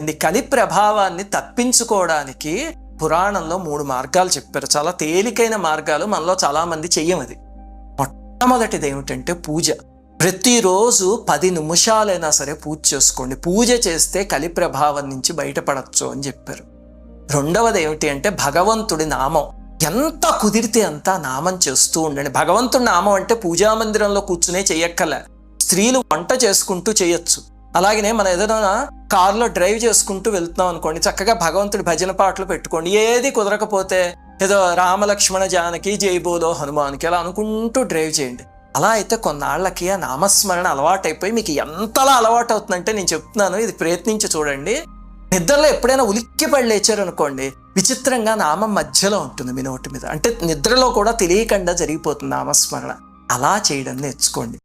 ఇది కలి ప్రభావాన్ని తప్పించుకోవడానికి పురాణంలో మూడు మార్గాలు చెప్పారు. చాలా తేలికైన మార్గాలు మనలో చాలామంది చెయ్యం అది మొట్టమొదటిది ఏమిటంటే పూజ. ప్రతిరోజు పది నిమిషాలైనా సరే పూజ చేసుకోండి. పూజ చేస్తే కలి ప్రభావం నుంచి బయటపడచ్చు అని చెప్పారు. రెండవది ఏమిటి అంటే భగవంతుడి నామం. ఎంత కుదిరితే అంత నామం చేస్తూ ఉండండి. భగవంతుడి నామం అంటే పూజా మందిరంలో కూర్చునే చేయక్కల స్త్రీలు వంట చేసుకుంటూ చేయొచ్చు. అలాగనే మనం ఏదైనా కారులో డ్రైవ్ చేసుకుంటూ వెళ్తున్నాం అనుకోండి చక్కగా భగవంతుడి భజన పాటలు పెట్టుకోండి ఏది కుదరకపోతే ఏదో రామలక్ష్మణ జానకి జైబోలో హనుమాన్కి అలా అనుకుంటూ డ్రైవ్ చేయండి. అలా అయితే కొన్నాళ్ళకి ఆ నామస్మరణ అలవాటైపోయి మీకు ఎంతలా అలవాటు అవుతుందంటే నేను చెప్తున్నాను ఇది ప్రయత్నించి చూడండి. నిద్రలో ఎప్పుడైనా ఉలిక్కి పడి లేచారు అనుకోండి విచిత్రంగా నామం మధ్యలో ఉంటుంది మీ నోటి మీద. అంటే నిద్రలో కూడా తెలియకుండా జరిగిపోతుంది నామస్మరణ. అలా చేయడం నేర్చుకోండి.